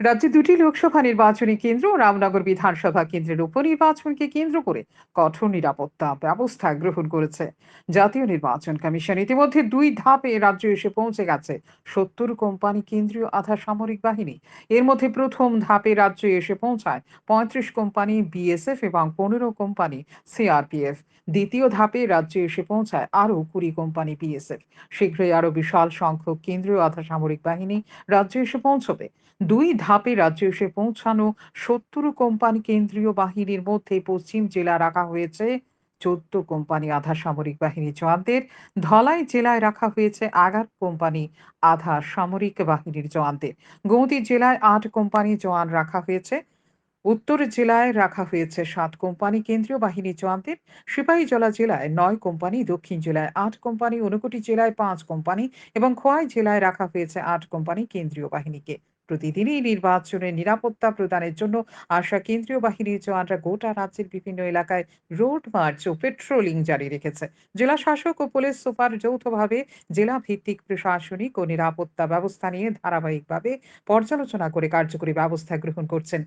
রাজ্যে দুটি লোকসভা নির্বাচনী কেন্দ্র ও রামনগর বিধানসভা কেন্দ্রের উপনির্বাচনকে কেন্দ্র করে কঠোর নিরাপত্তা ব্যবস্থা গ্রহণ করেছে। জাতীয় নির্বাচন কমিশন ইতিমধ্যে দুই ধাপে রাজ্যে এসে পৌঁছে গেছে। সত্তর কোম্পানি কেন্দ্রীয় আধা সামরিক বাহিনী। এর মধ্যে প্রথম ধাপে রাজ্যে এসে পৌঁছায় পঁয়ত্রিশ কোম্পানি বিএসএফ এবং পনেরো কোম্পানি সিআরপিএফ। দ্বিতীয় ধাপে রাজ্যে এসে পৌঁছায় আরও কুড়ি কোম্পানি বিএসএফ। শীঘ্রই আরও বিশাল সংখ্যক কেন্দ্রীয় আধা সামরিক বাহিনী রাজ্যে এসে পৌঁছবে। দুই ধাপে রাজ্যে এসে পৌঁছানো সত্তর কোম্পানি কেন্দ্রীয় বাহিনীর মধ্যে পশ্চিম জেলা রাখা হয়েছে। চোদ্দ কোম্পানি আধা সামরিক বাহিনী জওয়ানদের, ধলাই জেলায় রাখা হয়েছে এগারো কোম্পানি আধা সামরিক বাহিনীর জওয়ানদের। গৌতি জেলায় আট কোম্পানি জওয়ান রাখা হয়েছে। উত্তর জেলায় রাখা হয়েছে সাত কোম্পানি কেন্দ্রীয় বাহিনী জওয়ানদের। সিপাহীজলা জেলায় নয় কোম্পানি, দক্ষিণ জেলায় আট কোম্পানি, ঊনকোটি জেলায় পাঁচ কোম্পানি এবং খোয়াই জেলায় রাখা হয়েছে আট কোম্পানি কেন্দ্রীয় বাহিনীকে। প্রতিদিনই নির্বাচনের নিরাপত্তা প্রদানের জন্য আসা কেন্দ্রীয় বাহিনীর জওয়ানরা গোটা রাজ্যের বিভিন্ন এলাকায় রোড মার্চ ও পেট্রোলিং জারি রেখেছে। জেলা শাসক ও পুলিশ সুপার যৌথভাবে জেলা ভিত্তিক প্রশাসনিক ও নিরাপত্তা ব্যবস্থা নিয়ে ধারাবাহিকভাবে পর্যালোচনা করে কার্যকরী ব্যবস্থা গ্রহণ করছেন।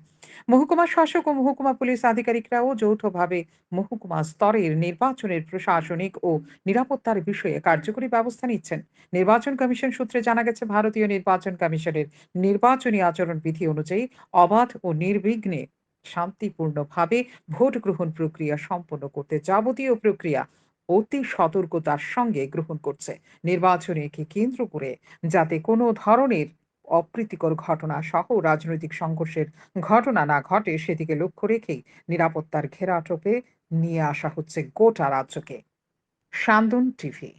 মহকুমা শাসক ও মহকুমা পুলিশ আধিকারিকরাও যৌথভাবে মহকুমা স্তরের নির্বাচনের প্রশাসনিক ও নিরাপত্তার বিষয়ে কার্যকরী ব্যবস্থা নিচ্ছেন। নির্বাচন কমিশন সূত্রে জানা গেছে, ভারতীয় নির্বাচন কমিশনের নির্বাচনী আচরণ বিধি অনুযায়ী অবাধ ও নির্বিঘ্নে শান্তিপূর্ণভাবে ভোট গ্রহণ প্রক্রিয়া সম্পন্ন করতে যাবতীয় প্রক্রিয়া অতি সতর্কতার সঙ্গে গ্রহণ করছে। নির্বাচনকে কেন্দ্র করে যাতে কোনো ধরনের অপ্রীতিকর ঘটনা সহ রাজনৈতিক সংঘর্ষের ঘটনা না ঘটে, সেদিকে লক্ষ্য রেখেই নিরাপত্তার ঘেরাটোপে নিয়ে আসা হচ্ছে গোটা রাজ্যকে। সান্দন টিভি